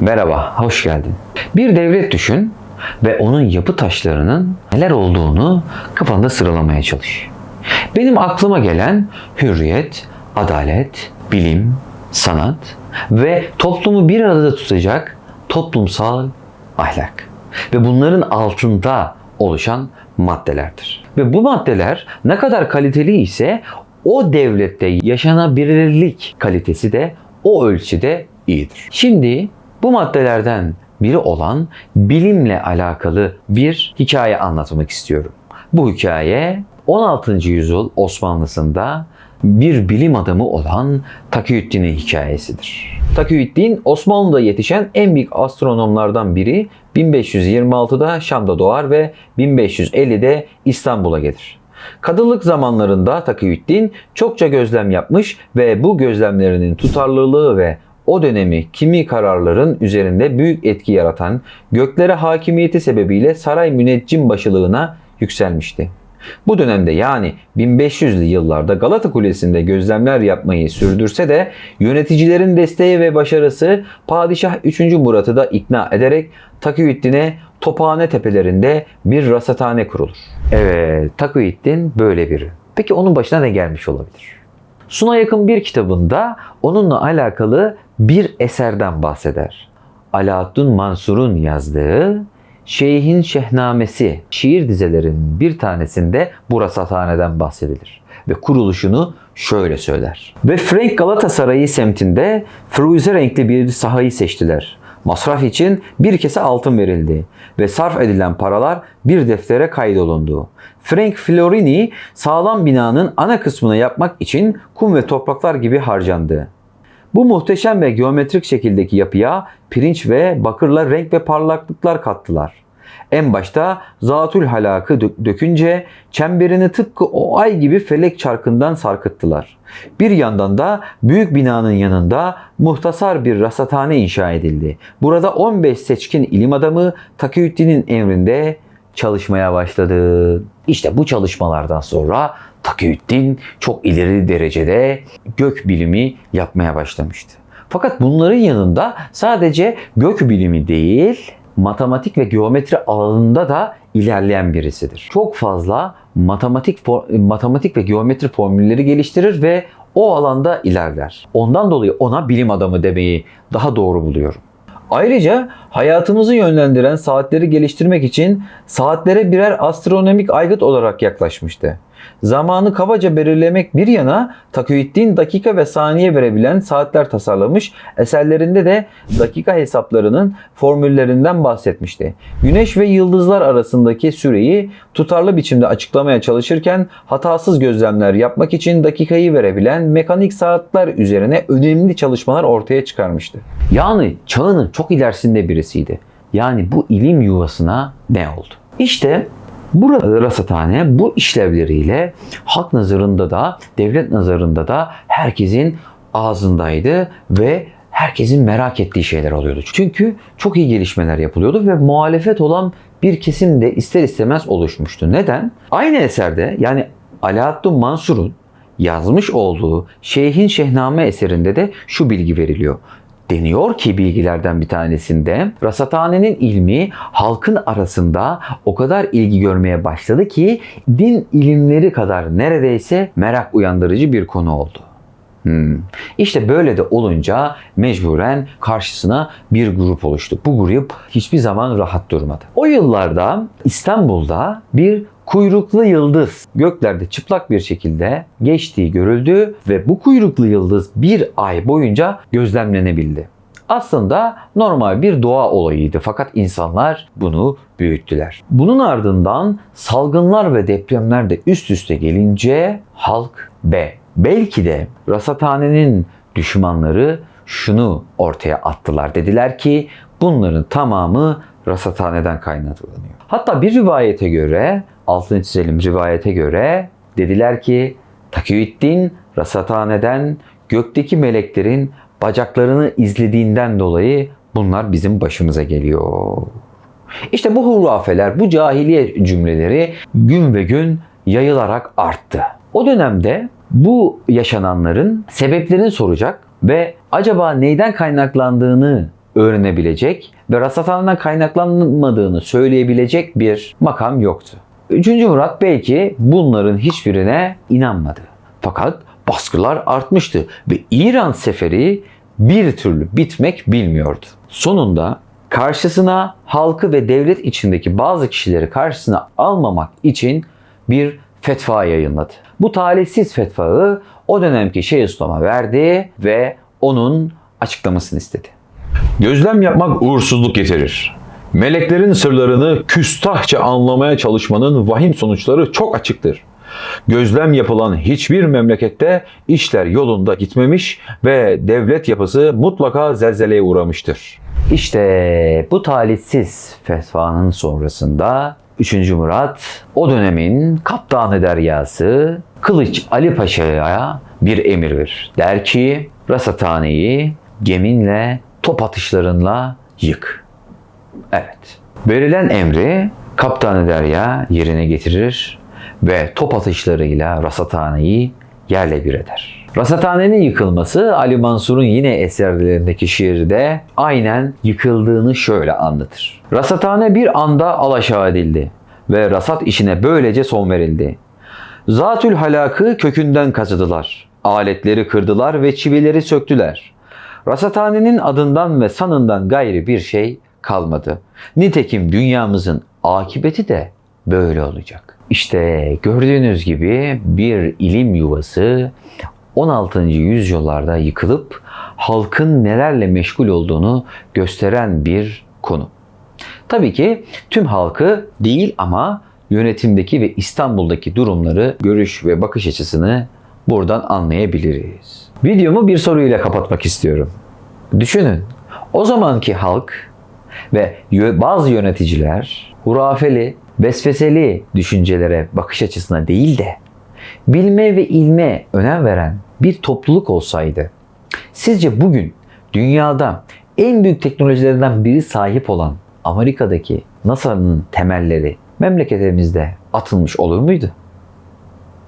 Merhaba, hoş geldin. Bir devlet düşün ve onun yapı taşlarının neler olduğunu kafanda sıralamaya çalış. Benim aklıma gelen hürriyet, adalet, bilim, sanat ve toplumu bir arada tutacak toplumsal ahlak. Ve bunların altında oluşan maddelerdir. Ve bu maddeler ne kadar kaliteli ise o devlette yaşanabilirlik kalitesi de o ölçüde iyidir. Şimdi bu maddelerden biri olan bilimle alakalı bir hikaye anlatmak istiyorum. Bu hikaye 16. yüzyıl Osmanlısında bir bilim adamı olan Takiyüddin'in hikayesidir. Takiyüddin Osmanlı'da yetişen en büyük astronomlardan biri 1526'da Şam'da doğar ve 1550'de İstanbul'a gelir. Kadılık zamanlarında Takiyüddin çokça gözlem yapmış ve bu gözlemlerinin tutarlılığı ve o dönemi kimi kararların üzerinde büyük etki yaratan göklere hakimiyeti sebebiyle saray müneccim başılığına yükselmişti. Bu dönemde yani 1500'lü yıllarda Galata Kulesi'nde gözlemler yapmayı sürdürse de yöneticilerin desteği ve başarısı Padişah 3. Murat'ı da ikna ederek Takiyüddin'e Tophane tepelerinde bir rasathane kurulur. Evet, Takiyüddin böyle biri. Peki onun başına ne gelmiş olabilir? Suna yakın bir kitabında onunla alakalı bir eserden bahseder. Alaaddin Mansur'un yazdığı Şeyhin Şehnamesi şiir dizelerinin bir tanesinde bu rasathaneden bahsedilir. Ve kuruluşunu şöyle söyler. Ve Frank Galatasarayı semtinde firuze renkli bir sahayı seçtiler. Masraf için bir kese altın verildi ve sarf edilen paralar bir deftere kaydolundu. Frank Florini sağlam binanın ana kısmını yapmak için kum ve topraklar gibi harcandı. Bu muhteşem ve geometrik şekildeki yapıya pirinç ve bakırla renk ve parlaklıklar kattılar. En başta zatül halakı dö- dökünce çemberini tıpkı o ay gibi felek çarkından sarkıttılar. Bir yandan da büyük binanın yanında muhtasar bir rasathane inşa edildi. Burada 15 seçkin ilim adamı Takiyüddin'in emrinde çalışmaya başladı. İşte bu çalışmalardan sonra Takiyüddin çok ileri derecede gök bilimi yapmaya başlamıştı. Fakat bunların yanında sadece gök bilimi değil, matematik ve geometri alanında da ilerleyen birisidir. Çok fazla matematik matematik ve geometri formülleri geliştirir ve o alanda ilerler. Ondan dolayı ona bilim adamı demeyi daha doğru buluyorum. Ayrıca hayatımızı yönlendiren saatleri geliştirmek için saatlere birer astronomik aygıt olarak yaklaşmıştı. Zamanı kabaca belirlemek bir yana Takiyüddin dakika ve saniye verebilen saatler tasarlamış, eserlerinde de dakika hesaplarının formüllerinden bahsetmişti. Güneş ve yıldızlar arasındaki süreyi tutarlı biçimde açıklamaya çalışırken hatasız gözlemler yapmak için dakikayı verebilen mekanik saatler üzerine önemli çalışmalar ortaya çıkarmıştı. Yani çağının çok ilerisinde birisiydi. Yani bu ilim yuvasına ne oldu? İşte Burada rasathane bu işlevleriyle halk nazarında da devlet nazarında da herkesin ağzındaydı ve herkesin merak ettiği şeyler oluyordu. Çünkü çok iyi gelişmeler yapılıyordu ve muhalefet olan bir kesim de ister istemez oluşmuştu. Neden? Aynı eserde yani Alaaddin Mansur'un yazmış olduğu Şeyhin Şehname eserinde de şu bilgi veriliyor. Deniyor ki bilgilerden bir tanesinde rasathanenin ilmi halkın arasında o kadar ilgi görmeye başladı ki din ilimleri kadar neredeyse merak uyandırıcı bir konu oldu. Hmm. İşte böyle de olunca mecburen karşısına bir grup oluştu. Bu grup hiçbir zaman rahat durmadı. O yıllarda İstanbul'da bir kuyruklu yıldız göklerde çıplak bir şekilde geçtiği görüldü ve bu kuyruklu yıldız bir ay boyunca gözlemlenebildi. Aslında normal bir doğa olayıydı fakat insanlar bunu büyüttüler. Bunun ardından salgınlar ve depremler de üst üste gelince halk ve belki de rasathanenin düşmanları şunu ortaya attılar. Dediler ki bunların tamamı rasathaneden kaynaklanıyor. Hatta bir rivayete göre, altını çizelim rivayete göre dediler ki Takiyüddin rasathaneden gökteki meleklerin bacaklarını izlediğinden dolayı bunlar bizim başımıza geliyor. İşte bu hurafeler, bu cahiliye cümleleri gün ve gün yayılarak arttı. O dönemde bu yaşananların sebeplerini soracak ve acaba neyden kaynaklandığını öğrenebilecek ve rasathaneden kaynaklanmadığını söyleyebilecek bir makam yoktu. 3. Murat belki bunların hiçbirine inanmadı. Fakat baskılar artmıştı ve İran seferi bir türlü bitmek bilmiyordu. Sonunda karşısına halkı ve devlet içindeki bazı kişileri karşısına almamak için bir fetva yayınladı. Bu talihsiz fetvayı o dönemki Şeyhülislam'a verdi ve onun açıklamasını istedi. Gözlem yapmak uğursuzluk getirir. Meleklerin sırlarını küstahça anlamaya çalışmanın vahim sonuçları çok açıktır. Gözlem yapılan hiçbir memlekette işler yolunda gitmemiş ve devlet yapısı mutlaka zelzeleye uğramıştır. İşte bu talihsiz fetvanın sonrasında 3. Murat o dönemin kaptanı deryası Kılıç Ali Paşa'ya bir emir verir. Der ki rasathaneyi geminle top atışlarınla yık. Evet. Verilen emri kaptanı derya yerine getirir ve top atışlarıyla rasathaneyi yerle bir eder. Rasathanenin yıkılması Ali Mansur'un yine eserlerindeki şiirde aynen yıkıldığını şöyle anlatır. Rasathane bir anda alaşağı edildi ve rasat işine böylece son verildi. Zatül halakı kökünden kazıdılar. Aletleri kırdılar ve çivileri söktüler. Rasathanenin adından ve sanından gayri bir şey kalmadı. Nitekim dünyamızın akıbeti de böyle olacak. İşte gördüğünüz gibi bir ilim yuvası 16. yüzyıllarda yıkılıp halkın nelerle meşgul olduğunu gösteren bir konu. Tabii ki tüm halkı değil ama yönetimdeki ve İstanbul'daki durumları, görüş ve bakış açısını buradan anlayabiliriz. Videomu bir soruyla kapatmak istiyorum. Düşünün, o zamanki halk ve bazı yöneticiler hurafeli, vesveseli düşüncelere bakış açısına değil de bilme ve ilme önem veren bir topluluk olsaydı sizce bugün dünyada en büyük teknolojilerden biri sahip olan Amerika'daki NASA'nın temelleri memleketimizde atılmış olur muydu?